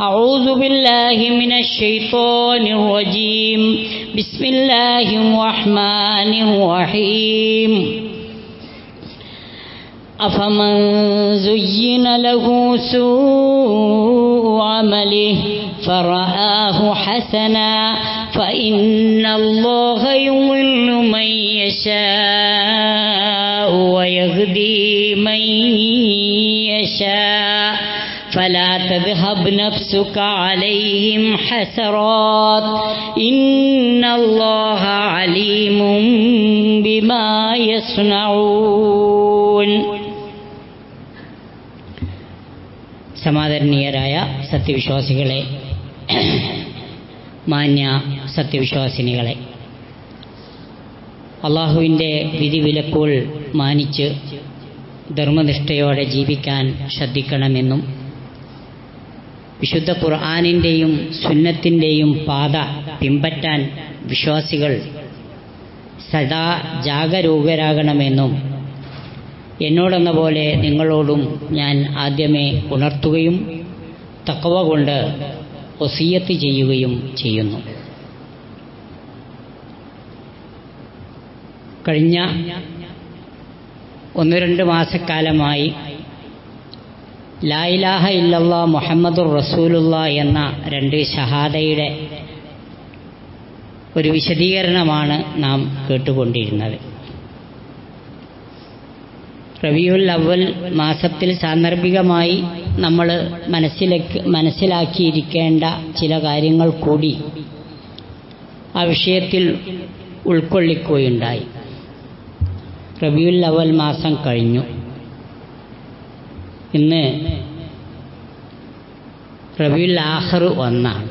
أعوذ بالله من الشيطان الرجيم. بسم الله الرحمن الرحيم. أفمن زين له سوء عمله فرآه حسنا فإن الله يضل من يشاء ويهدي من يشاء. تذهب نفسك عليهم حسرات إن الله عليم بما يصنعون സമാദരണീയരായ സത്യവിശ്വാസികളെ മാന്യ സത്യവിശ്വാസിനികളെ അള്ളാഹുവിൻ്റെ വിധിവിലക്കുകൾ മാനിച്ച് ധർമ്മനിഷ്ഠയോടെ ജീവിക്കാൻ ശ്രദ്ധിക്കണമെന്നും വിശുദ്ധ ഖുർആാനിന്റെയും സുന്നത്തിന്റെയും പാത പിമ്പറ്റാൻ വിശ്വാസികൾ സദാ ജാഗരൂകരാകണമെന്നും എന്നോടെന്ന പോലെ നിങ്ങളോടും ഞാൻ ആദ്യമേ ഉണർത്തുകയും തക്കവ കൊണ്ട് ഒസീയത്ത് ചെയ്യുകയും ചെയ്യുന്നു. കഴിഞ്ഞ ഒന്ന് രണ്ട് മാസക്കാലമായി ലായിലാഹ ഇല്ലല്ലാ മുഹമ്മദുർ റസൂലുള്ള എന്ന രണ്ട് ഷഹാദയുടെ ഒരു വിശദീകരണമാണ് നാം കേട്ടുകൊണ്ടിരുന്നത്. റബിയുൽ അവൽ മാസത്തിൽ സാന്ദർഭികമായി നമ്മൾ മനസ്സിലേക്ക് മനസ്സിലാക്കിയിരിക്കേണ്ട ചില കാര്യങ്ങൾ കൂടി ആ വിഷയത്തിൽ ഉൾക്കൊള്ളിക്കുകയുണ്ടായി. റബിയുൽ അവൽ മാസം കഴിഞ്ഞു. ഇന്ന് റബിയുൽ ആഹർ ഒന്നാണ്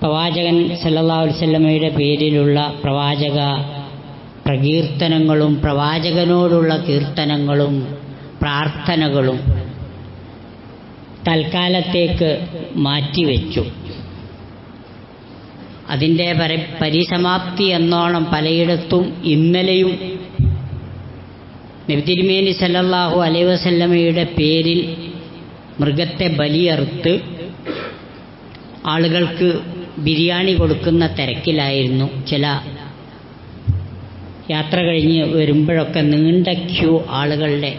പ്രവാചകൻ സല്ലല്ലാഹു അലൈഹി വസല്ലമയുടെ പേരിലുള്ള പ്രവാചക പ്രകീർത്തനങ്ങളും പ്രവാചകനോടുള്ള കീർത്തനങ്ങളും പ്രാർത്ഥനകളും തൽക്കാലത്തേക്ക് മാറ്റിവെച്ചു. അതിന്റെ പരി പരിസമാപ്തി എന്നോണം പലയിടത്തും ഇന്നലെയും നബിതിരുമേനി സല്ലാഹു അലൈ വസല്ലമയുടെ പേരിൽ മൃഗത്തെ ബലിയറുത്ത് ആളുകൾക്ക് ബിരിയാണി കൊടുക്കുന്ന തിരക്കിലായിരുന്നു. ചില യാത്ര കഴിഞ്ഞ് വരുമ്പോഴൊക്കെ നീണ്ട ക്യൂ ആളുകളുടെ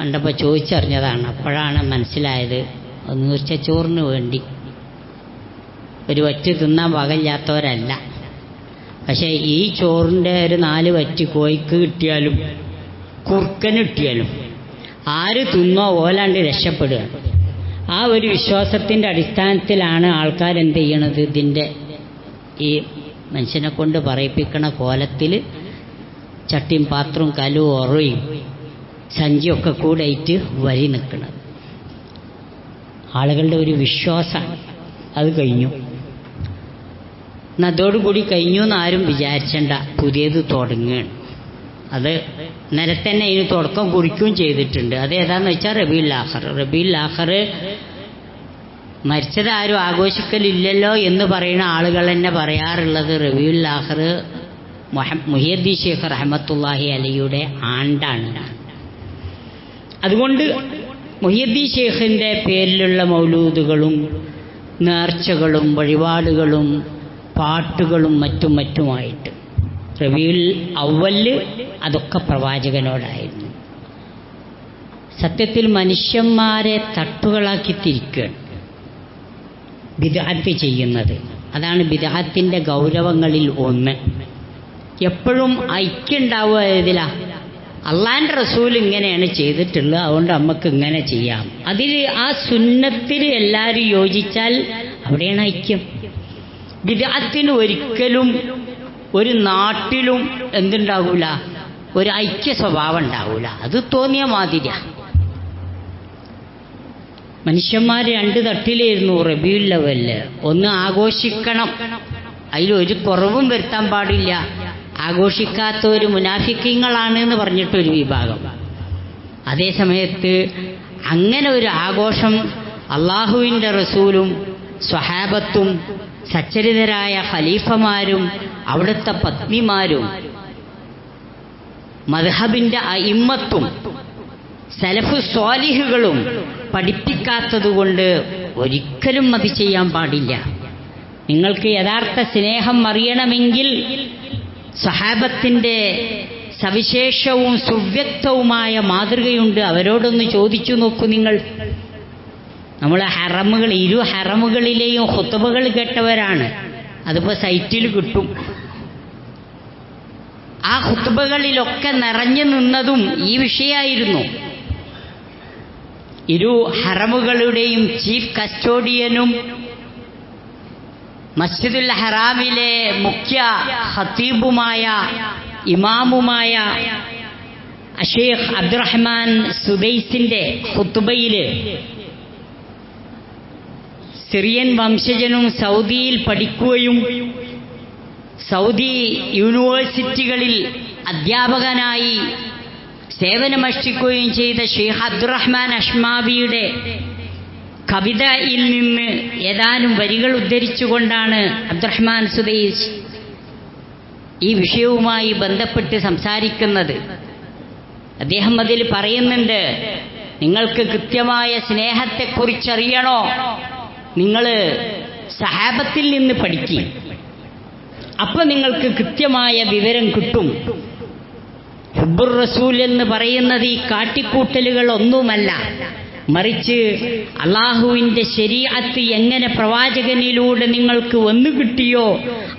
കണ്ടപ്പോൾ ചോദിച്ചറിഞ്ഞതാണ്. അപ്പോഴാണ് മനസ്സിലായത് നീർച്ച ചോറിന് വേണ്ടി. ഒരു വറ്റ് തിന്നാൻ വകയില്ലാത്തവരല്ല. പക്ഷേ ഈ ചോറിന്റെ ഒരു നാല് വറ്റ് കോയിക്ക് കിട്ടിയാലും കുറുക്കന് കിട്ടിയാലും ആര് തിന്നോ ഓലാണ്ട് രക്ഷപ്പെടുക. ആ ഒരു വിശ്വാസത്തിന്റെ അടിസ്ഥാനത്തിലാണ് ആൾക്കാർ എന്ത് ചെയ്യണത് ഇതിന്റെ ഈ മനുഷ്യനെ കൊണ്ട് പറയിപ്പിക്കണ കോലത്തിൽ ചട്ടിയും പാത്രവും കലും ഉറയും സഞ്ചിയൊക്കെ കൂടെയിട്ട് വരി നിൽക്കുന്നത് ആളുകളുടെ ഒരു വിശ്വാസമാണ് അത് കഴിഞ്ഞു. എന്നതോടുകൂടി കഴിഞ്ഞു എന്ന് ആരും വിചാരിച്ചണ്ട. പുതിയത് തുടങ്ങുകയാണ്. അത് നേരെ തന്നെ ഇതിന് തുടക്കം കുറിക്കുകയും ചെയ്തിട്ടുണ്ട്. അത് ഏതാന്ന് വെച്ചാൽ റബീൽ ആഖർ. റബീൽ മരിച്ചത് ആരും ആഘോഷിക്കലില്ലല്ലോ എന്ന് പറയുന്ന ആളുകൾ തന്നെ പറയാറുള്ളത് റബീൽ ആഖർ മുഹിയദ്ദി ഷേഖ് റഹമത്തുല്ലാഹി അലിയുടെ ആണ്ടാണ്. അതുകൊണ്ട് മുഹിയദ്ദി ഷേഖിന്റെ പേരിലുള്ള മൗലൂദുകളും നേർച്ചകളും വഴിപാടുകളും പാട്ടുകളും മറ്റും മറ്റുമായിട്ട് റബിയുൽ അവൽ അതൊക്കെ പ്രവാചകനോടായിരുന്നു. സത്യത്തിൽ മനുഷ്യന്മാരെ തട്ടുകളാക്കി തിരിക്കുകയാണ് ബിദാത്ത് ചെയ്യുന്നത്. അതാണ് ബിദാത്തിന്റെ ഗൗരവങ്ങളിൽ ഒന്ന്. എപ്പോഴും ഐക്യുണ്ടാവുക ഇതിലാ അള്ളാന്റെ റസൂൽ ഇങ്ങനെയാണ് ചെയ്തിട്ടുള്ളത്. അതുകൊണ്ട് നമുക്ക് ഇങ്ങനെ ചെയ്യാം. അതിൽ ആ സുന്നത്തിൽ എല്ലാവരും യോജിച്ചാൽ അവിടെയാണ് ഐക്യം. വിദാത്തിന് ഒരിക്കലും ഒരു നാട്ടിലും എന്തുണ്ടാകൂല ഒരു ഐക്യ സ്വഭാവം ഉണ്ടാവൂല. അത് തോന്നിയ മാതിര മനുഷ്യന്മാർ രണ്ട് തട്ടിലായിരുന്നു റബിയുള്ളവല്ല ഒന്ന് ആഘോഷിക്കണം. അതിലൊരു കുറവും വരുത്താൻ പാടില്ല. ആഘോഷിക്കാത്ത ഒരു മുനാഫിക്കങ്ങളാണ് എന്ന് പറഞ്ഞിട്ടൊരു വിഭാഗം. അതേ സമയത്ത് അങ്ങനെ ഒരു ആഘോഷം അള്ളാഹുവിന്റെ റസൂലും സ്വഹാബത്തും സച്ചരിതരായ ഖലീഫമാരും അവിടുത്തെ പത്നിമാരും മദ്ഹബിന്റെ ഇമ്മത്തും സലഫ് സ്വാലിഹുകളും പഠിപ്പിക്കാത്തതുകൊണ്ട് ഒരിക്കലും അത് ചെയ്യാൻ പാടില്ല. നിങ്ങൾക്ക് യഥാർത്ഥ സ്നേഹം അറിയണമെങ്കിൽ സഹാബത്തിന്റെ സവിശേഷവും സുവ്യക്തവുമായ മാതൃകയുണ്ട്. അവരോടൊന്ന് ചോദിച്ചു നോക്കൂ നിങ്ങൾ. നമ്മൾ ഹറമുകൾ ഇരു ഹറമുകളിലെയും ഹുത്തബകൾ കേട്ടവരാണ്. അതിപ്പോ സൈറ്റിൽ കിട്ടും. ആ ഹുത്തുബകളിലൊക്കെ നിറഞ്ഞു നിന്നതും ഈ വിഷയമായിരുന്നു. ഇരു ഹറമുകളുടെയും ചീഫ് കസ്റ്റോഡിയനും മസ്ജിദുൽ ഹറാമിലെ മുഖ്യ ഹത്തീബുമായ ഇമാമുമായ അഷേഖ് അബ്ദുറഹ്മാൻ സുബൈസിന്റെ ഹുത്തുബയിൽ സിറിയൻ വംശജനും സൗദിയിൽ പഠിക്കുകയും സൗദി യൂണിവേഴ്സിറ്റികളിൽ അധ്യാപകനായി സേവനമഷ്ടിക്കുകയും ചെയ്ത ഷെയ്ഖ് അബ്ദുറഹ്മാൻ അഷ്മാബിയുടെ കവിതയിൽ നിന്ന് ഏതാനും വരികൾ ഉദ്ധരിച്ചുകൊണ്ടാണ് അബ്ദുറഹ്മാൻ സുദൈസ് ഈ വിഷയവുമായി ബന്ധപ്പെട്ട് സംസാരിക്കുന്നത്. അദ്ദേഹം അതിൽ പറയുന്നുണ്ട് നിങ്ങൾക്ക് കൃത്യമായ സ്നേഹത്തെക്കുറിച്ചറിയണോ? നിങ്ങൾ സഹാബത്തിൽ നിന്ന് പഠിക്കുക അപ്പൊ നിങ്ങൾക്ക് കൃത്യമായ വിവരം കിട്ടും. ഹുബുർ റസൂൽ എന്ന് പറയുന്നത് ഈ കാട്ടിക്കൂട്ടലുകൾ ഒന്നുമല്ല മറിച്ച് അള്ളാഹുവിന്റെ ശരീഅത്ത് എങ്ങനെ പ്രവാചകനിലൂടെ നിങ്ങൾക്ക് വന്നു കിട്ടിയോ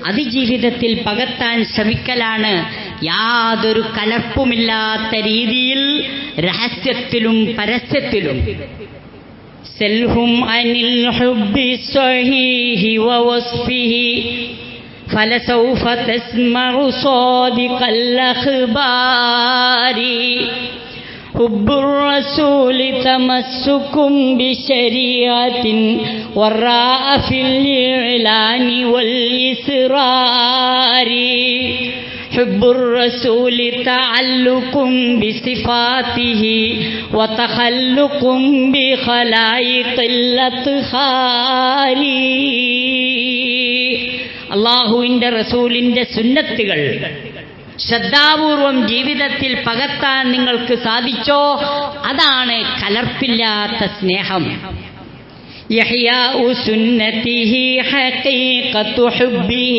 അത് ജീവിതത്തിൽ പകർത്താൻ ശ്രമിക്കലാണ്. യാതൊരു കലർപ്പുമില്ലാത്ത രീതിയിൽ രഹസ്യത്തിലും പരസ്യത്തിലും. സെൽഹും അനിൽ ഹുബ്ബി സ്വഹീഹി വവസ്ഫിഹി فلسوف تسمع صادق الأخبار. حب الرسول تمسك بشريعة وراء في الإعلان والإسرار. حب الرسول تعلق بصفاته وتخلق بخلائق الأطهار. അള്ളാഹുവിന്റെ റസൂലിന്റെ സുന്നത്തുകൾ. ശ്രദ്ധാപൂർവം ജീവിതത്തിൽ പകർത്താൻ നിങ്ങൾക്ക് സാധിച്ചോ? അതാണ് കലർപ്പില്ലാത്ത സ്നേഹം. يحياء سنته حقيقة حبه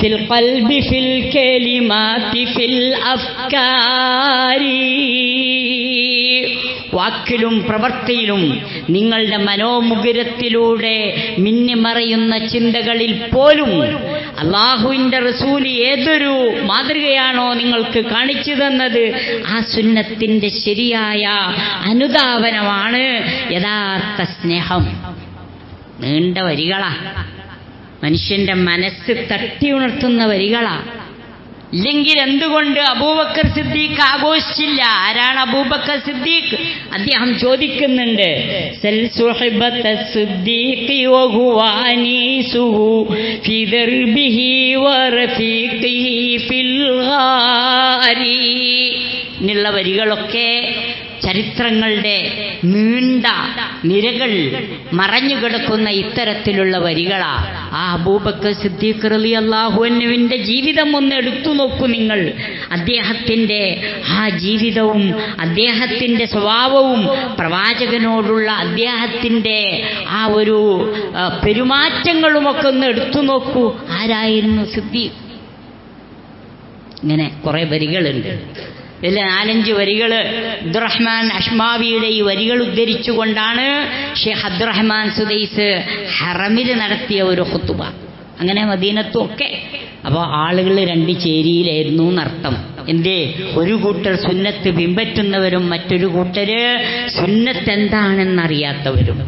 في القلب في الكلمات في الأفكار വാക്കിലും പ്രവൃത്തിയിലും നിങ്ങളുടെ മനോമുകുരത്തിലൂടെ മിന്നിമറയുന്ന ചിന്തകളിൽ പോലും അള്ളാഹുവിന്റെ റസൂൽ ഏതൊരു മാതൃകയാണോ നിങ്ങൾക്ക് കാണിച്ചു തന്നത് ആ സുന്നത്തിന്റെ ശരിയായ അനുധാവനമാണ് യഥാർത്ഥ സ്നേഹം. നീണ്ട വരികളാ. മനുഷ്യന്റെ മനസ്സ് തട്ടി ഉണർത്തുന്ന വരികളാ. ഇല്ലെങ്കിൽ എന്തുകൊണ്ട് അബൂബക്കർ സിദ്ദീഖ് ആഘോഷിച്ചില്ല? ആരാണ് അബൂബക്കർ സിദ്ദീഖ്? അദ്ദേഹം ചോദിക്കുന്നുണ്ട് എന്നുള്ള വരികളൊക്കെ ചരിത്രങ്ങളുടെ നീണ്ട നിരകൾ മറഞ്ഞുകിടക്കുന്ന ഇത്തരത്തിലുള്ള വരികളാ. ആ അബൂബക്കർ സിദ്ദീഖ് റലി അള്ളാഹുവിന്റെ ജീവിതം ഒന്ന് എടുത്തു നോക്കൂ നിങ്ങൾ. അദ്ദേഹത്തിന്റെ ആ ജീവിതവും അദ്ദേഹത്തിന്റെ സ്വഭാവവും പ്രവാചകനോടുള്ള അദ്ദേഹത്തിന്റെ ആ ഒരു പെരുമാറ്റങ്ങളുമൊക്കെ ഒന്ന് എടുത്തു നോക്കൂ. ആരായിരുന്നു സിദ്ദീഖ്? ഇങ്ങനെ കുറേ വരികളുണ്ട്. ഇതിൽ നാലഞ്ച് വരികൾ അബ്ദുറഹ്മാൻ അഷ്മാവിയുടെ ഈ വരികൾ ഉദ്ധരിച്ചുകൊണ്ടാണ് ഷെയ്ഖ് അബ്ദുറഹ്മാൻ സുദൈസ് ഹറമിൽ നടത്തിയ ഒരു ഹുത്തുബ അങ്ങനെ മദീനത്തും ഒക്കെ അപ്പോൾ ആളുകൾ രണ്ട് ചേരിയിലായിരുന്നു എന്നർത്ഥം. എന്തേ? ഒരു കൂട്ടർ സുന്നത്ത് പിൻപറ്റുന്നവരും മറ്റൊരു കൂട്ടര് സുന്നത്ത് എന്താണെന്നറിയാത്തവരും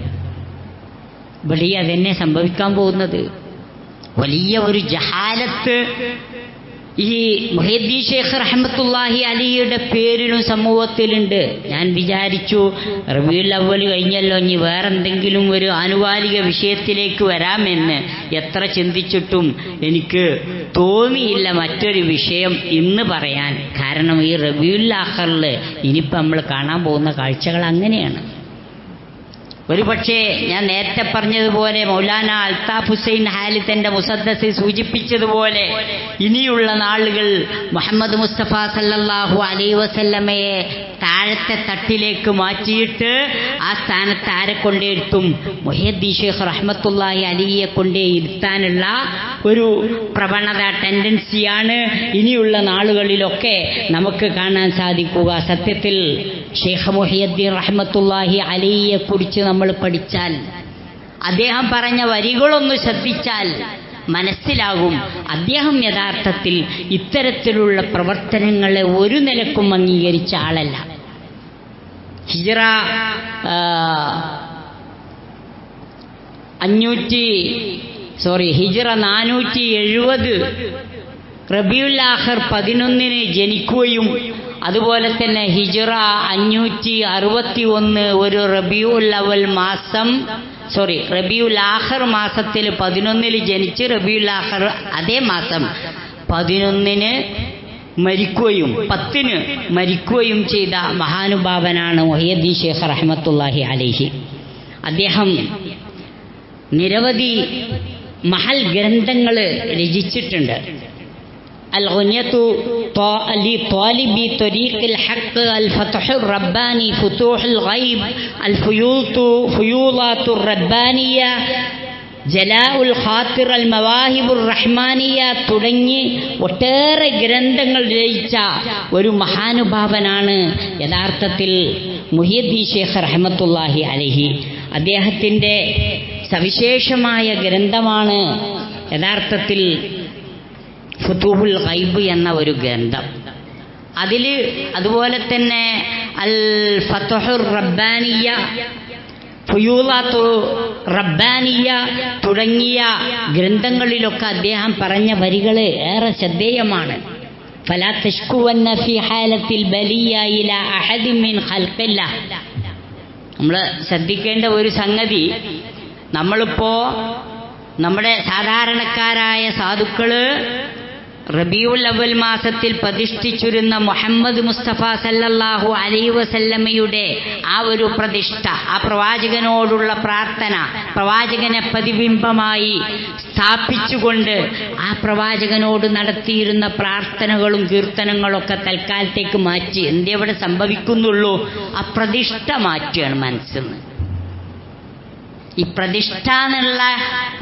ഇവിടെ അതെന്നെ സംഭവിക്കാൻ പോകുന്നത്. വലിയ ഒരു ജഹാലത്ത് ഈ മുഹീദ്ദീൻ ഷേഖ് റഹമത്തുല്ലാഹി അലിയുടെ പേരിലും സമൂഹത്തിലുണ്ട്. ഞാൻ വിചാരിച്ചു റബിയുൽ അവൽ കഴിഞ്ഞല്ലോ ഇനി വേറെന്തെങ്കിലും ഒരു ആനുകാലിക വിഷയത്തിലേക്ക് വരാമെന്ന്. എത്ര ചിന്തിച്ചിട്ടും എനിക്ക് തോന്നിയില്ല മറ്റൊരു വിഷയം ഇന്ന് പറയാൻ. കാരണം ഈ റബിയുൽ ആഖറിൽ ഇനിയിപ്പോൾ നമ്മൾ കാണാൻ പോകുന്ന കാഴ്ചകൾ അങ്ങനെയാണ്. ഒരുപക്ഷെ ഞാൻ നേരത്തെ പറഞ്ഞതുപോലെ മൗലാന അൽതാഫ് ഹുസൈൻ ഹാലിത്തന്റെ മുസദ്ദസിൽ സൂചിപ്പിച്ചതുപോലെ ഇനിയുള്ള നാളുകൾ മുഹമ്മദ് മുസ്തഫ സല്ലാഹു അലൈ വസല്ലമയെ താഴത്തെ തട്ടിലേക്ക് മാറ്റിയിട്ട് ആ സ്ഥാനത്ത് ആരെ കൊണ്ടേ ഇരുത്തും? മൊഹീദ്ദീൻ ഷേഖ് റഹ്മത്തുള്ളാഹി അലിയെ കൊണ്ടേ ഇരുത്താനുള്ള ഒരു പ്രവണത ടെൻഡൻസിയാണ് ഇനിയുള്ള നാളുകളിലൊക്കെ നമുക്ക് കാണാൻ സാധിക്കുക. സത്യത്തിൽ ഷേഖ് മൊഹീദ്ദീൻ റഹ്മത്തുള്ളാഹി അലിയെ കുറിച്ച് നമ്മൾ പഠിച്ചാൽ അദ്ദേഹം പറഞ്ഞ വരികളൊന്ന് ശ്രദ്ധിച്ചാൽ മനസ്സിലാകും. അദ്ദേഹം യഥാർത്ഥത്തിൽ ഇത്തരത്തിലുള്ള പ്രവർത്തനങ്ങളെ ഒരു നിലക്കും അംഗീകരിച്ച ആളല്ല. ഹിജറ അഞ്ഞൂറ്റി സോറി ഹിജറ നാനൂറ്റി എഴുപത് റബിയുല്ലാഹർ പതിനൊന്നിന് ജനിക്കുകയും അതുപോലെ തന്നെ ഹിജറ അഞ്ഞൂറ്റി അറുപത്തി ഒന്ന് ഒരു റബിയുൽ അവൽ മാസം സോറി റബിയുൽ ആഹർ മാസത്തിൽ പതിനൊന്നിൽ ജനിച്ച് റബിയുൽ ആഹർ അതേ മാസം പതിനൊന്നിന് മരിക്കുകയും പത്തിന് മരിക്കുകയും ചെയ്ത മഹാനുഭാവനാണ് മൊഹ്യദ്ദീൻ ഷേഖ് റഹ്മത്തുല്ലാഹി അലേഹി. അദ്ദേഹം നിരവധി മഹൽ ഗ്രന്ഥങ്ങൾ രചിച്ചിട്ടുണ്ട്. അൽ ഒന്യത്തു لطالب طريق الحق الفتح الرباني فتوح الغيب الفيوط فيوضات الربانية ജലാഉൽ ഖാത്തിർ അൽ മവാഹിബുർ റഹ്മാനിയ തുടങ്ങി ഒട്ടേറെ ഗ്രന്ഥങ്ങൾ രചിച്ച ഒരു മഹാനുഭാവനാണ് യഥാർത്ഥത്തിൽ മുഹിയദ്ദീൻ ഷേഖ് റഹ്മത്തുള്ളാഹി അലഹി അദ്ദേഹത്തിൻ്റെ സവിശേഷമായ ഗ്രന്ഥമാണ് യഥാർത്ഥത്തിൽ ഫുതൂഹുൽ ഗൈബ് എന്ന ഒരു ഗ്രന്ഥം അതിൽ അതുപോലെ തന്നെ അൽ ഫത്തുഹുർ റബ്ബാനിയ ഫുയൂലാത്തു റബ്ബാനിയ തുടങ്ങിയ ഗ്രന്ഥങ്ങളിലൊക്കെ അദ്ദേഹം പറഞ്ഞ വരികൾ ഏറെ ശ്രദ്ധേയമാണ് فلا تشكون في حالة البلية إلى أحد من خلق الله നമ്മൾ ശ്രദ്ധിക്കേണ്ട ഒരു സംഗതി നമ്മളിപ്പോ നമ്മുടെ സാധാരണക്കാരായ സാധുക്കള് റബിയുൽ അവൽ മാസത്തിൽ പ്രതിഷ്ഠിച്ചിരുന്ന മുഹമ്മദ് മുസ്തഫ സല്ലല്ലാഹു അലൈ വസല്ലമയുടെ ആ ഒരു പ്രതിഷ്ഠ ആ പ്രവാചകനോടുള്ള പ്രാർത്ഥന പ്രവാചകനെ പ്രതിബിംബമായി സ്ഥാപിച്ചുകൊണ്ട് ആ പ്രവാചകനോട് നടത്തിയിരുന്ന പ്രാർത്ഥനകളും കീർത്തനങ്ങളൊക്കെ തൽക്കാലത്തേക്ക് മാറ്റി. എന്തെവിടെ സംഭവിക്കുന്നുള്ളൂ? ആ പ്രതിഷ്ഠ മാറ്റുകയാണ് മനസ്സിൽ നിന്ന് ഈ പ്രതിഷ്ഠ എന്നുള്ള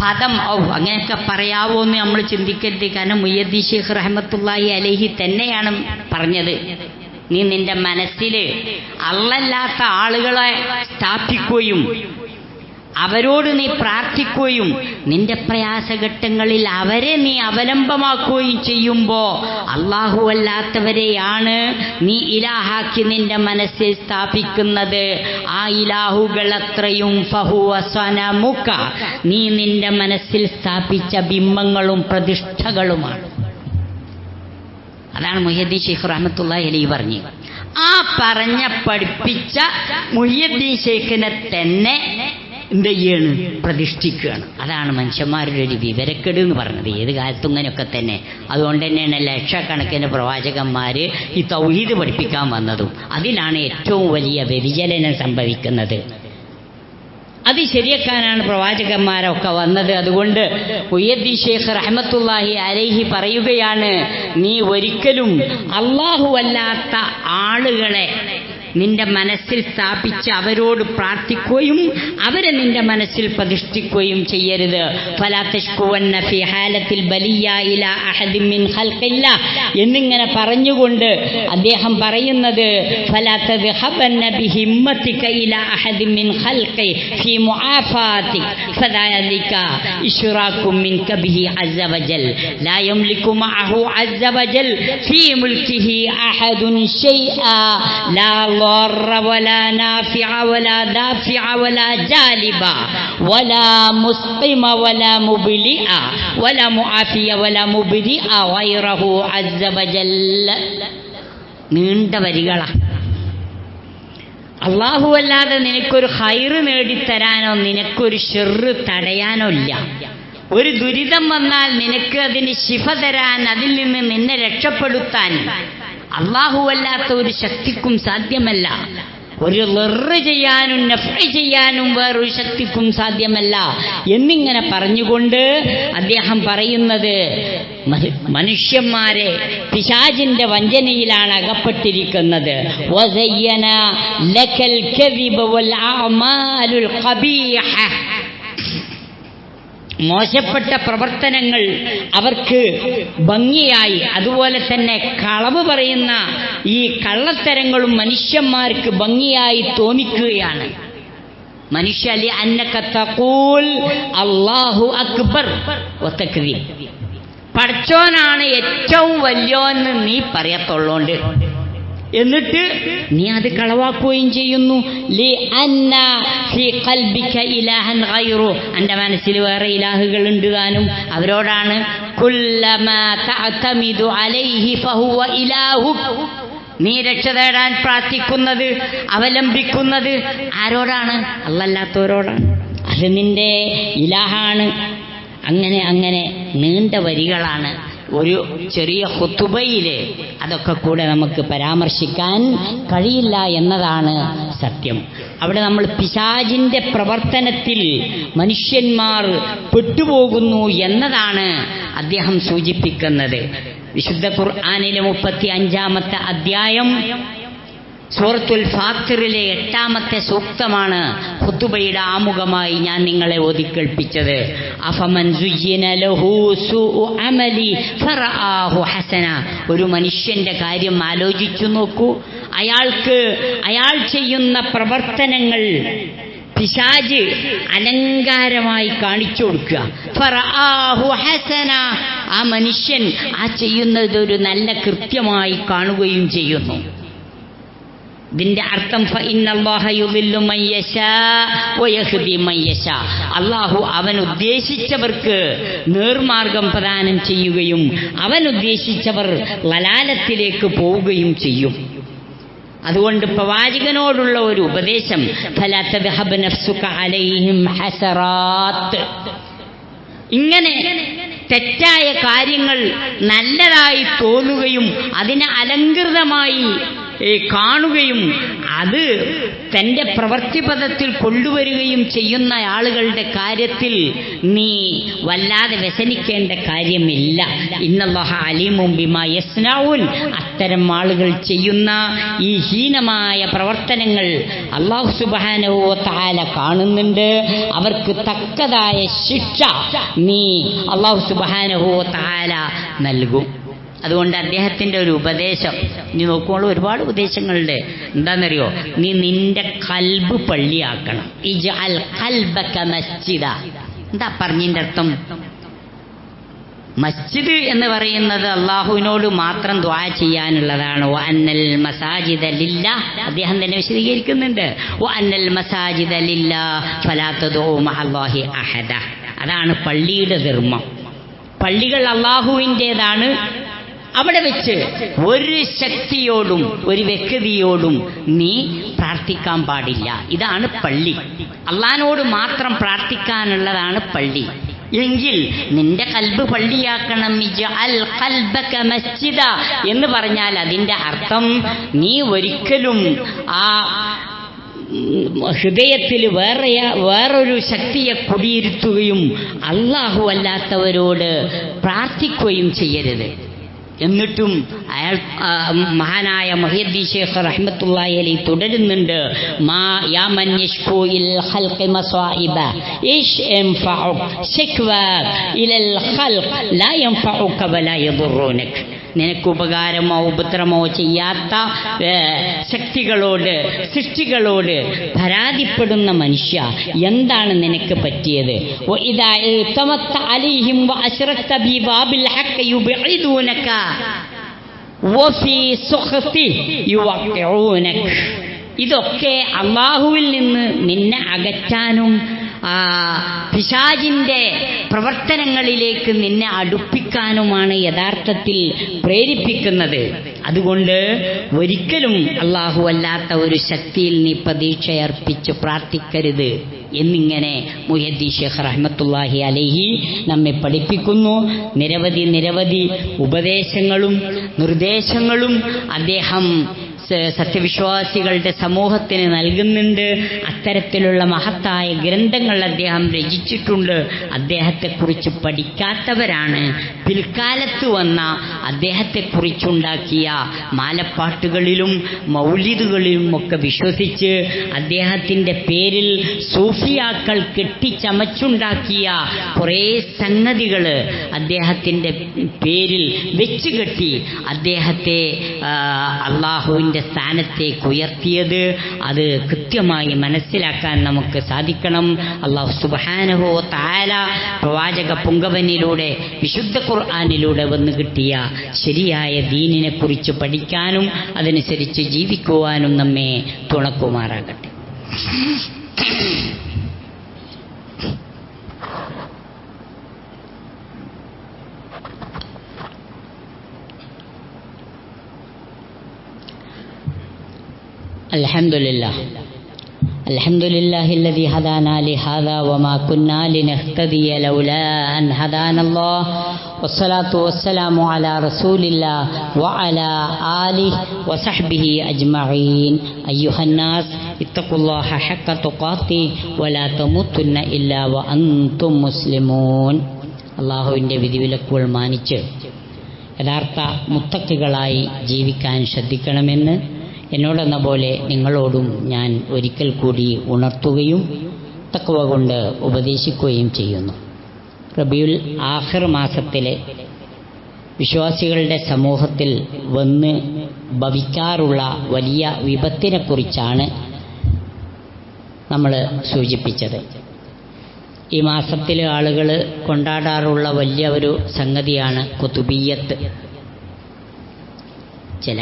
പദം ഔ അങ്ങനെയൊക്കെ പറയാവോ എന്ന് നമ്മൾ ചിന്തിക്കരുത്. കാരണം മുയ്യദ്ദി ഷേഖ് റഹ്മത്തുള്ളാഹി അലഹി തന്നെയാണ് പറഞ്ഞത്. നീ നിന്റെ മനസ്സിൽ അള്ളല്ലാത്ത ആളുകളെ സ്ഥാപിക്കുകയും അവരോട് നീ പ്രാർത്ഥിക്കുകയും നിന്റെ പ്രയാസഘട്ടങ്ങളിൽ അവരെ നീ അവലംബമാക്കുകയും ചെയ്യുമ്പോൾ അള്ളാഹു അല്ലാത്തവരെയാണ് നീ ഇലാഹാക്കി നിന്റെ മനസ്സിൽ സ്ഥാപിക്കുന്നത്. ആ ഇലാഹുകൾ അത്രയും ഫഹുവസനമുക്ക നീ നിന്റെ മനസ്സിൽ സ്ഥാപിച്ച ബിംബങ്ങളും പ്രതിഷ്ഠകളുമാണ്. അതാണ് മുഹ്യദ്ദീൻ ഷെയ്ഖ് റഹമത്തുള്ള അലി പറഞ്ഞു. ആ പറഞ്ഞ പഠിപ്പിച്ച മുഹ്യദ്ദീൻ ഷെയ്ഖിനെ തന്നെ എന്ത് ചെയ്യാണ് പ്രതിഷ്ഠിക്കുകയാണ്. അതാണ് മനുഷ്യന്മാരുടെ ഒരു വിവരക്കെട് എന്ന് പറഞ്ഞത് ഏത് കാലത്തും ഇങ്ങനെയൊക്കെ തന്നെ. അതുകൊണ്ട് തന്നെയാണ് ലക്ഷക്കണക്കിന് പ്രവാചകന്മാർ ഈ തൗഹീദ് പഠിപ്പിക്കാൻ വന്നതും. അതിലാണ് ഏറ്റവും വലിയ വ്യതിചലനം സംഭവിക്കുന്നത്. അത് ശരിയാക്കാനാണ് പ്രവാചകന്മാരൊക്കെ വന്നത്. അതുകൊണ്ട് ഉയദി ഷേഖ് റഹ്മത്തുള്ളാഹി അലൈഹി പറയുകയാണ് നീ ഒരിക്കലും അള്ളാഹുവല്ലാത്ത ആളുകളെ നിന്റെ മനസ്സിൽ സ്ഥാപിച്ച് അവരോട് പ്രാർത്ഥിക്കുകയും അവരെ നിന്റെ മനസ്സിൽ പ്രതിഷ്ഠിക്കുകയും ചെയ്യരുത്. ഫലാത്തഷ്കുവന്ന ബലിയ ഇല അഹദിമിൻ ഖൽഖില്ല. എന്നിങ്ങനെ പറഞ്ഞുകൊണ്ട് അദ്ദേഹം പറയുന്നത് ഫലാത്തദ്ഹബന്ന ബിഹിമ്മതിക ഇല അഹദിൻ മിൻ ഖൽഖി ഫി മുആഫാതിക ഫദാലിക ഇശ്റാഖു മിൻക ബിഹി ضار ولا نافع ولا دافع ولا جالب ولا مسقم ولا مبلئ ولا معافي ولا مبرئ غيره عز وجل നീണ്ട വരികളാ അള്ളാഹു അല്ലാതെ നിനക്കൊരു ഹൈറ് നേടിത്തരാനോ നിനക്കൊരു ഷെറ് തടയാനോ ഇല്ല ഒരു ദുരിതം വന്നാൽ നിനക്ക് അതിന് ശിഫ തരാൻ അതിൽ നിന്ന് നിന്നെ രക്ഷപ്പെടുത്താൻ അള്ളാഹുവല്ലാത്ത ഒരു ശക്തിക്കും സാധ്യമല്ല. ഒരു ലെറ് ചെയ്യാനും നഫ്റി ചെയ്യാനും വേറൊരു ശക്തിക്കും സാധ്യമല്ല. എന്നിങ്ങനെ പറഞ്ഞുകൊണ്ട് അദ്ദേഹം പറയുന്നത് മനുഷ്യന്മാരെ പിശാജിന്റെ വഞ്ചനയിലാണ് അകപ്പെട്ടിരിക്കുന്നത്. ലക്കൽ മോശപ്പെട്ട പ്രവർത്തനങ്ങൾ അവർക്ക് ഭംഗിയായി അതുപോലെ തന്നെ കളവ് പറയുന്ന ഈ കള്ളത്തരങ്ങളും മനുഷ്യന്മാർക്ക് ഭംഗിയായി തോന്നിക്കുകയാണ്. മനുഷ്യ അല്ലാഹു അക്ബർ ഒത്തക്രീം പഠിച്ചോനാണ് ഏറ്റവും വലിയോന്ന് നീ പറയത്തുള്ളോണ്ട്. എന്നിട്ട് നീ അത് കളവാക്കുകയും ചെയ്യുന്നു. ലി ഖൽബിക ഇലാഹൻ മനസ്സിൽ വേറെ ഇലാഹുകൾ ഉണ്ട് താനും. അവരോടാണ് കുല്ലമാ തഅതമിദു അലൈഹി ഫഹുവ നീ രക്ഷ തേടാൻ പ്രാർത്ഥിക്കുന്നത് അവലംബിക്കുന്നത് ആരോടാണ്? അല്ലല്ലാത്തവരോടാണ് അത് നിന്റെ ഇലാഹാണ്. അങ്ങനെ അങ്ങനെ നീണ്ട വരികളാണ്. ഒരു ചെറിയ ഹുത്തുബയിലെ അതൊക്കെ കൂടെ നമുക്ക് പരാമർശിക്കാൻ കഴിയില്ല എന്നതാണ് സത്യം. അവിടെ നമ്മൾ പിശാജിന്റെ പ്രവർത്തനത്തിൽ മനുഷ്യന്മാർ പെട്ടുപോകുന്നു എന്നതാണ് അദ്ദേഹം സൂചിപ്പിക്കുന്നത്. വിശുദ്ധ ഖുർആാനിലെ മുപ്പത്തി അഞ്ചാമത്തെ അധ്യായം സൂറത്തുൽ ഫാത്തിറിലെ എട്ടാമത്തെ സൂക്തമാണ് ഹുത്തുബയുടെ ആമുഖമായി ഞാൻ നിങ്ങളെ ഓതിക്കേൾപ്പിച്ചത്. ഹസന. ഒരു മനുഷ്യന്റെ കാര്യം ആലോചിച്ചു നോക്കൂ. അയാൾക്ക് അയാൾ ചെയ്യുന്ന പ്രവർത്തനങ്ങൾ പിശാജ് അലങ്കാരമായി കാണിച്ചു കൊടുക്കുക. ഹസന. ആ മനുഷ്യൻ ആ ചെയ്യുന്നത് ഒരു നല്ല കൃത്യമായി കാണുകയും ചെയ്യുന്നു. ഇതിന്റെ അർത്ഥം അള്ളാഹു അവൻ ഉദ്ദേശിച്ചവർക്ക് നേർമാർഗം പ്രദാനം ചെയ്യുകയും അവൻ ഉദ്ദേശിച്ചവർ ലലാലത്തിലേക്ക് പോവുകയും ചെയ്യും. അതുകൊണ്ട് പ്രവാചകനോടുള്ള ഒരു ഉപദേശം ഇങ്ങനെ തെറ്റായ കാര്യങ്ങൾ നല്ലതായി തോന്നുകയും അതിനെ അലങ്കൃതമായി കാണുകയും അത് തന്റെ പ്രവൃത്തിപഥത്തിൽ കൊണ്ടുവരികയും ചെയ്യുന്ന ആളുകളുടെ കാര്യത്തിൽ നീ വല്ലാതെ വ്യസനിക്കേണ്ട കാര്യമില്ല. ഇന്നല്ലാഹ അലീമും ബിമാ യസ്നാവുൻ അത്തരം ആളുകൾ ചെയ്യുന്ന ഈ ഹീനമായ പ്രവർത്തനങ്ങൾ അള്ളാഹു സുബാനവോ താല കാണുന്നുണ്ട്. അവർക്ക് തക്കതായ ശിക്ഷ നീ അള്ളാഹു സുബാനവോ താല നൽകും. അതുകൊണ്ട് അദ്ദേഹത്തിന്റെ ഒരു ഉപദേശം. നീ നോക്കുമ്പോൾ ഒരുപാട് ഉപദേശങ്ങളുണ്ട്. എന്താണെന്നറിയോ? നീ നിന്റെ കൽബ് പള്ളിയാക്കണം. ഇജ് അൽ കൽബക്ക മസ്ജിദ. എന്താ പറഞ്ഞിന്റെ അർത്ഥം? മസ്ജിദ് എന്ന് പറയുന്നത് അള്ളാഹുവിനോട് മാത്രം ദ്വാ ചെയ്യാനുള്ളതാണ്. ഓ അന്നൽ മസാജിദ ലില്ല. അദ്ദേഹം തന്നെ വിശദീകരിക്കുന്നുണ്ട്. ഓ അന്നൽ മസാജിദ ലില്ല ഫലാത്തതോ മഹല്ലാഹി അഹദ. അതാണ് പള്ളിയുടെ ധർമ്മം. പള്ളികൾ അള്ളാഹുവിന്റെതാണ് അവിടെ വെച്ച് ഒരു ശക്തിയോടും ഒരു വ്യക്തിയോടും നീ പ്രാർത്ഥിക്കാൻ പാടില്ല. ഇതാണ് പള്ളി. അള്ളഹാനോട് മാത്രം പ്രാർത്ഥിക്കാനുള്ളതാണ് പള്ളി. എങ്കിൽ നിന്റെ കൽബ് പള്ളിയാക്കണം. മസ്ജിദ എന്ന് പറഞ്ഞാൽ അതിന്റെ അർത്ഥം നീ ഒരിക്കലും ആ ഹൃദയത്തിൽ വേറെ വേറൊരു ശക്തിയെ കുടിയിരുത്തുകയും അള്ളാഹു അല്ലാത്തവരോട് പ്രാർത്ഥിക്കുകയും ചെയ്യരുത്. എന്നിട്ടും അയാൾ ആ, മഹാനായ മൊഹിയദ്ദി ഷേഖ് റഹ്മത്തുള്ളാഹി അലൈഹി തുടരുന്നുണ്ട് മാ യാ മൻ യശ്കു ഇൽ ഖൽഖി മസായിബ ഇഷ് യൻഫഉ ശക്വ ഇലൽ ഖൽഖ് ലാ യൻഫഉക വലാ യദുറുനക നിനക്ക് ഉപകാരമോ ഉപദ്രവമോ ചെയ്യാത്ത ശക്തികളോട് സൃഷ്ടികളോട് പരാതിപ്പെടുന്ന മനുഷ്യ എന്താണ് നിനക്ക് പറ്റിയത്? ഇതൊക്കെ അള്ളാഹുവിൽ നിന്ന് നിന്നെ അകറ്റാനും പിശാജിന്റെ പ്രവർത്തനങ്ങളിലേക്ക് നിന്നെ അടുപ്പിക്കാനുമാണ് യഥാർത്ഥത്തിൽ പ്രേരിപ്പിക്കുന്നത്. അതുകൊണ്ട് ഒരിക്കലും അള്ളാഹു അല്ലാത്ത ഒരു ശക്തിയിൽ നീ പ്രതീക്ഷയർപ്പിച്ച് പ്രാർത്ഥിക്കരുത് എന്നിങ്ങനെ മുഹദ്ദി ഷെയ്ഖ് റഹ്മത്തുല്ലാഹി അലഹി നമ്മെ പഠിപ്പിക്കുന്നു. നിരവധി നിരവധി ഉപദേശങ്ങളും നിർദ്ദേശങ്ങളും അദ്ദേഹം സത്യവിശ്വാസികളുടെ സമൂഹത്തിന് നൽകുന്നുണ്ട്. അത്തരത്തിലുള്ള മഹത്തായ ഗ്രന്ഥങ്ങൾ അദ്ദേഹം രചിച്ചിട്ടുണ്ട്. അദ്ദേഹത്തെക്കുറിച്ച് പഠിക്കാത്തവരാണ്. പിൽക്കാലത്ത് വന്ന അദ്ദേഹത്തെക്കുറിച്ചുണ്ടാക്കിയ മാലപ്പാട്ടുകളിലും മൗലിദുകളിലും ഒക്കെ വിശ്വസിച്ച് അദ്ദേഹത്തിന്റെ പേരിൽ സൂഫിയാക്കൾ കെട്ടിച്ചമച്ചുണ്ടാക്കിയ കുറേ സംഗതികൾ അദ്ദേഹത്തിന്റെ പേരിൽ വെച്ച് കെട്ടി അദ്ദേഹത്തെ അള്ളാഹുവിന്റെ സ്ഥാനത്തേക്ക് ഉയർത്തിയത്. അത് കൃത്യമായി മനസ്സിലാക്കാൻ നമുക്ക് സാധിക്കണം. അള്ളാഹു സുബാനഹോ താല പ്രവാചക പുങ്കവനിലൂടെ വിശുദ്ധ ഖുർആാനിലൂടെ വന്നു കിട്ടിയ ശരിയായ ദീനിനെ കുറിച്ച് പഠിക്കാനും അതനുസരിച്ച് ജീവിക്കുവാനും നമ്മെ തുണക്കുമാറാകട്ടെ الحمد لله الحمد لله الذي هدانا لهذا وما كنا لنهتدي لولا أن هدانا الله. والصلاة والسلام على رسول الله وعلى آله وصحبه أجمعين. أيها الناس اتقوا الله حق تقاتي ولا تموتن إلا وأنتم مسلمون. അള്ളാഹുവിൻ്റെ വിധിവിലക്കുകൾ മാനിച്ച് യഥാർത്ഥ മുത്തക്കുകളായി ജീവിക്കാൻ ശ്രദ്ധിക്കണമെന്ന് എന്നോടെന്ന പോലെ നിങ്ങളോടും ഞാൻ ഒരിക്കൽ കൂടി ഉണർത്തുകയും തക്കവ കൊണ്ട് ഉപദേശിക്കുകയും ചെയ്യുന്നു. റബിയുൽ ആഖിർ മാസത്തിലെ വിശ്വാസികളുടെ സമൂഹത്തിൽ വന്ന് ഭവിക്കാറുള്ള വലിയ വിപത്തിനെക്കുറിച്ചാണ് നമ്മൾ സൂചിപ്പിച്ചത്. ഈ മാസത്തിൽ ആളുകൾ കൊണ്ടാടാറുള്ള വലിയ ഒരു സംഗതിയാണ് കുതുബീയത്ത് ചില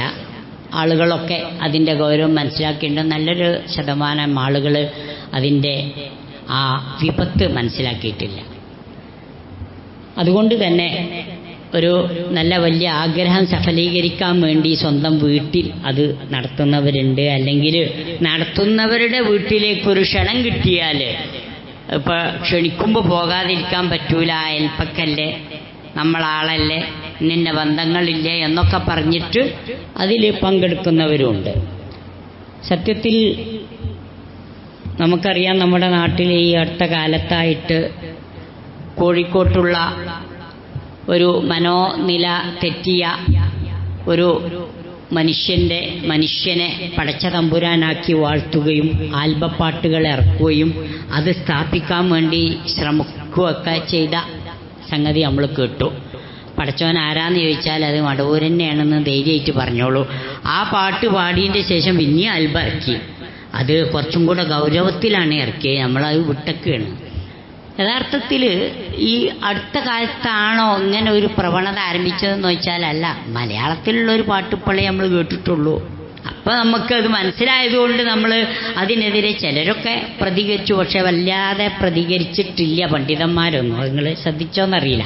ആളുകളൊക്കെ അതിന്റെ ഗൗരവം മനസ്സിലാക്കിയിട്ടുണ്ട്. നല്ലൊരു ശതമാനം ആളുകൾ അതിന്റെ ആ വിപത്ത് മനസ്സിലാക്കിയിട്ടില്ല. അതുകൊണ്ട് തന്നെ ഒരു നല്ല വലിയ ആഗ്രഹം സഫലീകരിക്കാൻ വേണ്ടി സ്വന്തം വീട്ടിൽ അത് നടത്തുന്നവരുണ്ട്. അല്ലെങ്കിൽ നടത്തുന്നവരുടെ വീട്ടിലേക്ക് ഒരു ക്ഷണം കിട്ടിയാൽ ഇപ്പൊ ക്ഷണിക്കുമ്പോൾ പോകാതിരിക്കാൻ പറ്റൂല. അയൽപ്പക്കല്ലേ നമ്മളാളല്ലേ. നിന്ന ബന്ധങ്ങളില്ലേ എന്നൊക്കെ പറഞ്ഞിട്ട് അതിൽ പങ്കെടുക്കുന്നവരുമുണ്ട് സത്യത്തിൽ നമുക്കറിയാം നമ്മുടെ നാട്ടിൽ ഈ അടുത്ത കാലത്തായിട്ട് കോഴിക്കോട്ടുള്ള ഒരു മനോനില തെറ്റിയ ഒരു മനുഷ്യന്റെ മനുഷ്യനെ പടച്ച തമ്പുരാനാക്കി വാഴ്ത്തുകയും ആൽബപ്പാട്ടുകൾ ഇറക്കുകയും അത് സ്ഥാപിക്കാൻ വേണ്ടി ശ്രമിക്കുകയൊക്കെ ചെയ്ത സംഗതി നമ്മൾ കേട്ടു. പടച്ചവൻ ആരാന്ന് ചോദിച്ചാൽ അത് മടവൂരന്നെയാണെന്ന് ധൈര്യമായിട്ട് പറഞ്ഞോളൂ. ആ പാട്ട് പാടിയതിന്റെ ശേഷം പിന്നെ ആൽബ ഇറക്കി അത് കുറച്ചും കൂടെ ഗൗരവത്തിലാണ് ഇറക്കിയത്. നമ്മളത് വിട്ടക്കുകയാണ് യഥാർത്ഥത്തിൽ ഈ അടുത്ത കാലത്താണോ ഇങ്ങനെ ഒരു പ്രവണത ആരംഭിച്ചതെന്ന് വെച്ചാൽ അല്ല. മലയാളത്തിലുള്ള ഒരു പാട്ട് ഇപ്പോഴേ നമ്മൾ കേട്ടിട്ടുള്ളൂ. അപ്പം നമുക്കത് മനസ്സിലായതുകൊണ്ട് നമ്മൾ അതിനെതിരെ ചിലരൊക്കെ പ്രതികരിച്ചു. പക്ഷെ വല്ലാതെ പ്രതികരിച്ചിട്ടില്ല പണ്ഡിതന്മാരൊന്നും നിങ്ങൾ ശ്രദ്ധിച്ചോന്നറിയില്ല.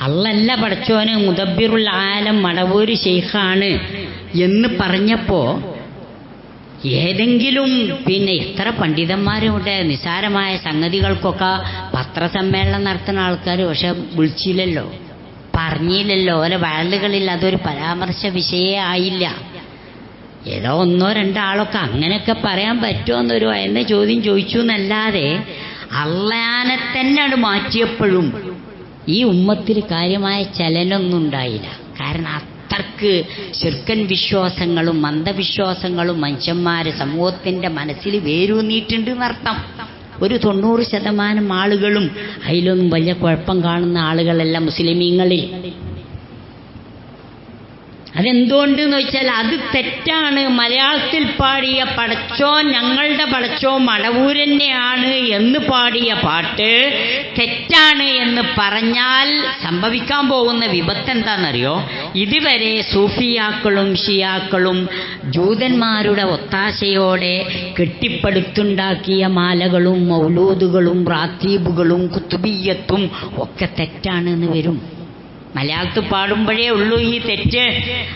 അല്ലല്ല പഠിച്ചോന് മുദബിറുൽ ആലം മടവൂര് ഷെയ്ഖാണ് എന്ന് പറഞ്ഞപ്പോൾ ഏതെങ്കിലും പിന്നെ ഇത്ര പണ്ഡിതന്മാരുടെ നിസാരമായ സംഗതികൾക്കൊക്കെ പത്രസമ്മേളനം നടത്തുന്ന ആൾക്കാർ പക്ഷെ വിളിച്ചില്ലല്ലോ. പറഞ്ഞില്ലല്ലോ. ഓരോ വയലുകളിൽ അതൊരു പരാമർശ വിഷയേ ആയില്ല. ഏതോ ഒന്നോ രണ്ടാളൊക്കെ അങ്ങനെയൊക്കെ പറയാൻ പറ്റുമോ എന്നൊരു എന്ന ചോദ്യം ചോദിച്ചു എന്നല്ലാതെ അള്ളയാനെ തന്നെയാണ് മാറ്റിയപ്പോഴും ഈ ഉമ്മത്തിൽ കാര്യമായ ചലനൊന്നും ഉണ്ടായില്ല. കാരണം അത്രയ്ക്ക് ശുർക്കൻ വിശ്വാസങ്ങളും മന്ദവിശ്വാസങ്ങളും മനുഷ്യന്മാര് സമൂഹത്തിന്റെ മനസ്സിൽ വേരൂന്നിയിട്ടുണ്ട് എന്നർത്ഥം ഒരു തൊണ്ണൂറ് ശതമാനം ആളുകളും അതിലൊന്നും വലിയ കുഴപ്പം കാണുന്ന ആളുകളല്ല മുസ്ലിമീങ്ങളിൽ. അതെന്തുകൊണ്ട് എന്ന് വെച്ചാൽ അത് തെറ്റാണ്. മലയാളത്തിൽ പാടിയ പടച്ചോൻ ഞങ്ങളുടെ പടച്ചോ മടവൂരന്നെയാണ് എന്ന് പാടിയ പാട്ട് തെറ്റാണ് എന്ന് പറഞ്ഞാൽ സംഭവിക്കാൻ പോകുന്ന വിപത്ത് എന്താണെന്നറിയോ? ഇതുവരെ സൂഫിയാക്കളും ഷിയാക്കളും ജൂതന്മാരുടെ ഒത്താശയോടെ കെട്ടിപ്പടുത്തുണ്ടാക്കിയ മാലകളും മൗലൂദുകളും റാത്തീബുകളും കുത്തുബീയത്തും ഒക്കെ തെറ്റാണെന്ന് വരും. മലയാളത്തിൽ പാടുമ്പോഴേ ഉള്ളൂ ഈ തെറ്റ്.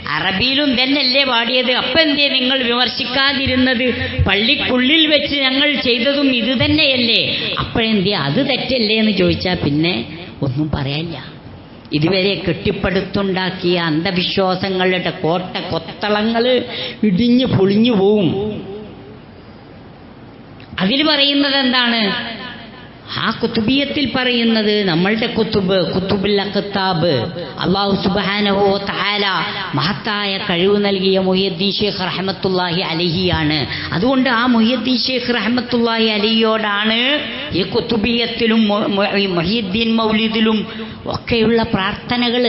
അറബിയിലും തന്നെയല്ലേ പാടിയത്. അപ്പം എന്തേ നിങ്ങൾ വിമർശിക്കാതിരുന്നത്? പള്ളിക്കുള്ളിൽ വെച്ച് ഞങ്ങൾ ചെയ്തതും ഇത് തന്നെയല്ലേ? അപ്പോഴെന്തേ അത് തെറ്റല്ലേ എന്ന് ചോദിച്ചാൽ പിന്നെ ഒന്നും പറയാനില്ല. ഇതുവരെ കെട്ടിപ്പടുത്തുണ്ടാക്കിയ അന്ധവിശ്വാസങ്ങളുടെ കോട്ട കൊത്തളങ്ങൾ ഇടിഞ്ഞു പൊളിഞ്ഞു പോവും. അതിൽ പറയുന്നത് എന്താണ്? ആ കുത്തുബിയത്തിൽ പറയുന്നത് നമ്മളുടെ കുത്തുബ് കുത്തുബുൽ അഖത്താബ് അള്ളാഹു സുബാനഹോ താല മഹത്തായ കഴിവ് നൽകിയ മൊയ്യദ്ദീൻ ഷേഖ് റഹമത്തുല്ലാഹി അലഹിയാണ് അതുകൊണ്ട് ആ മൊയ്യദ്ദീൻ ഷേഖ് റഹമത്തുല്ലാഹി അലിയോടാണ് ഈ കുത്തുബിയത്തിലും മൊ- മൊ- മൊഹീദ്ദീൻ മൗലിദിലും ഒക്കെയുള്ള പ്രാർത്ഥനകൾ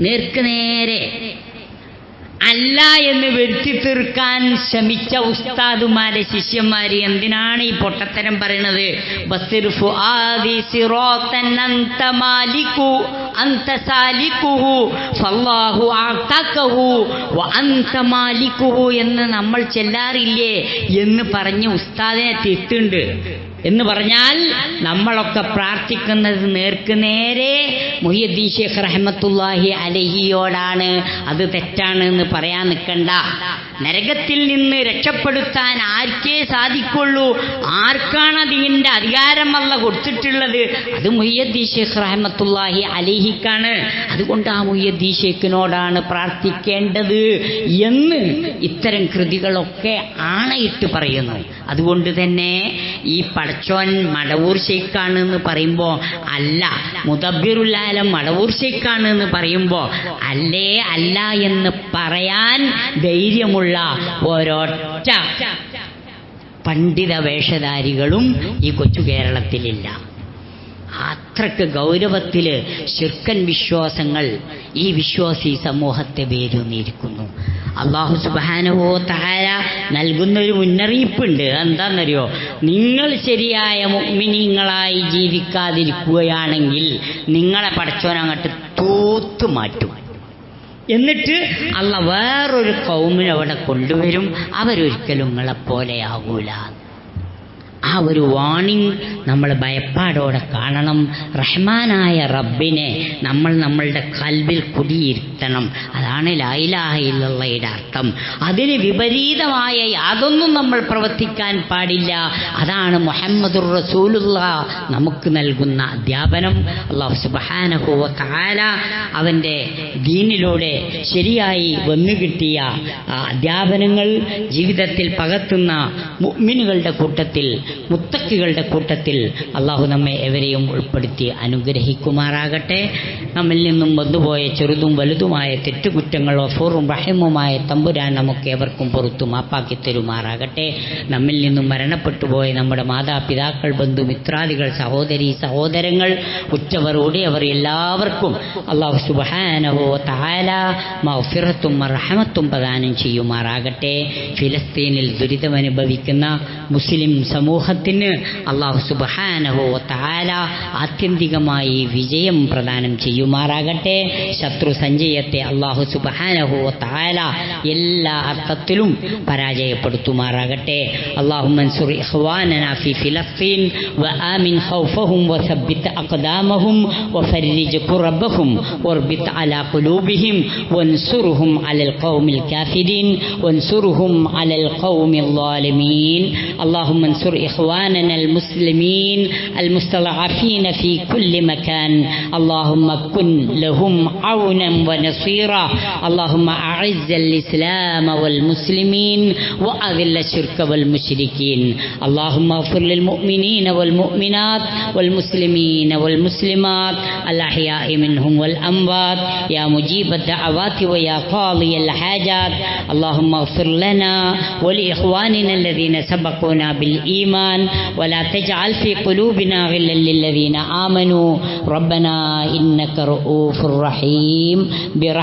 നേർക്ക് നേരെ അല്ല എന്ന് വരുത്തി തീർക്കാൻ ശ്രമിച്ച ഉസ്താദുമാരെ ശിഷ്യന്മാര് എന്തിനാണ് ഈ പൊട്ടത്തരം പറയണത്? എന്ന് നമ്മൾ ചെല്ലാറില്ലേ എന്ന് പറഞ്ഞ് ഉസ്താദിനെ തിട്ടുണ്ട് എന്ന് പറഞ്ഞാൽ നമ്മളൊക്കെ പ്രാർത്ഥിക്കുന്നത് നേർക്ക് നേരെ മുഹിയുദ്ദീൻ ഷേഖ് റഹ്മത്തുല്ലാഹി അലഹിയോടാണ്. അത് തെറ്റാണ് എന്ന് പറയാൻ നിൽക്കണ്ട. നരകത്തിൽ നിന്ന് രക്ഷപ്പെടുത്താൻ ആർക്കേ സാധിക്കുള്ളൂ? ആർക്കാണ് അതിന്റെ അധികാരം അല്ല കൊടുത്തിട്ടുള്ളത്? അത് മുയ്യദ്ദീ ഷേഖ് റഹമത്തുല്ലാഹി അലിഹിക്കാണ്. അതുകൊണ്ട് ആ മുയ്യദ്ദീ ഷേഖിനോടാണ് പ്രാർത്ഥിക്കേണ്ടത് എന്ന് ഇത്തരം കൃതികളൊക്കെ ആണയിട്ട് പറയുന്നു അതുകൊണ്ട് തന്നെ ഈ പടച്ചോൻ മടവൂർ ഷെയ്ഖാണ് എന്ന് പറയുമ്പോൾ അല്ല മുദബിറുല്ലാലം മടവൂർ ഷെയ്ഖാണ് എന്ന് പറയുമ്പോൾ അല്ലേ അല്ല എന്ന് പറയാൻ ധൈര്യമുള്ള ഒരൊറ്റ പണ്ഡിത വേഷധാരികളും ഈ കൊച്ചു കേരളത്തിലില്ല. അത്രയ്ക്ക് ഗൗരവത്തിൽ ശിർക്കൻ വിശ്വാസങ്ങൾ ഈ വിശ്വാസി സമൂഹത്തെ വേരൂന്നിയിരിക്കുന്നു. അള്ളാഹു സുബാനുവോ താര നൽകുന്നൊരു മുന്നറിയിപ്പുണ്ട്. എന്താണെന്നറിയോ നിങ്ങൾ ശരിയായ മുഗ്മിനീങ്ങളായി ജീവിക്കാതിരിക്കുകയാണെങ്കിൽ നിങ്ങളെ പടച്ചോനങ്ങോട്ട് തൂത്തു മാറ്റും എന്നിട്ട് അല്ല വേറൊരു കൗമിനെ അവിടെ കൊണ്ടുവരും. അവരൊരിക്കലും നിങ്ങളെപ്പോലെയാകൂല ആ ഒരു വാണിംഗ് നമ്മൾ ഭയപ്പാടോടെ കാണണം. റഹ്മാനായ റബ്ബിനെ നമ്മൾ നമ്മളുടെ കൽവിൽ കുടിയിരുത്തണം. അതാണ് ലായിലാഹയിലുള്ളയുടെ അർത്ഥം. അതിന് വിപരീതമായ യാതൊന്നും നമ്മൾ പ്രവർത്തിക്കാൻ പാടില്ല. അതാണ് മുഹമ്മദുർ റസൂലുള്ള നമുക്ക് നൽകുന്ന അധ്യാപനം. അള്ളാഹു സുബാനഹുവ താല അവന്റെ ദീനിലൂടെ ശരിയായി വന്നു കിട്ടിയ അധ്യാപനങ്ങൾ ജീവിതത്തിൽ പകർത്തുന്ന മുഅ്മിനുകളുടെ കൂട്ടത്തിൽ മുത്തക്കികളുടെ കൂട്ടത്തിൽ അള്ളാഹു നമ്മെ എവരെയും ഉൾപ്പെടുത്തി അനുഗ്രഹിക്കുമാറാകട്ടെ. നമ്മിൽ നിന്നും വന്നുപോയ ചെറുതും വലുതുമായ തെറ്റുകുറ്റങ്ങൾ ഫോറും റഹിമുമായ തമ്പുരാൻ നമുക്ക് ഏവർക്കും പുറത്തു മാപ്പാക്കി തരുമാറാകട്ടെ. നമ്മിൽ നിന്നും മരണപ്പെട്ടുപോയ നമ്മുടെ മാതാപിതാക്കൾ ബന്ധു മിത്രാദികൾ സഹോദരി സഹോദരങ്ങൾ ഉറ്റവർ ഓടിയവർ എല്ലാവർക്കും അള്ളാഹു സുബാനഹോ താല മൗഫിറത്തും റഹമത്തും പ്രദാനം ചെയ്യുമാറാകട്ടെ. ഫിലസ്തീനിൽ ദുരിതമനുഭവിക്കുന്ന മുസ്ലിം സമൂഹത്തിന് അള്ളാഹു സുബാനഹോ താല ആത്യന്തികമായി വിജയം പ്രദാനം ചെയ്യുമാറാകട്ടെ ശത്രു സഞ്ചയത്തെ അള്ളാഹു സുബാനഹോ താല എല്ലാ അർത്ഥത്തിലും പരാജയപ്പെടുത്തുമാറാകട്ടെ അള്ളാഹു മൻസുർ ഇഖ്വാനന ഫി ഫിലസ്തീൻ وآمن خوفهم وثبت أقدامهم وفرج كربهم واربط على قلوبهم وانصرهم على القوم الكافرين وانصرهم على القوم الظالمين اللهم انصر إخواننا المسلمين المستضعفين في كل مكان. اللهم كن لهم عونا ونصيرا. اللهم أعز الإسلام والمسلمين وأذل الشرك والمشركين. اللهم اغفر للمؤمنين والمؤمنات والمسلمين والمسلمات الأحياء منهم والأموات. يا مجيب الدعوات ويا قاضي الحاجات. اللهم اغفر لنا ولإخواننا الذين سبقونا بالإيمان. ولا تجعل في قلوبنا غلا للذين آمنوا. ربنا إنك رؤوف رحيم. برحمة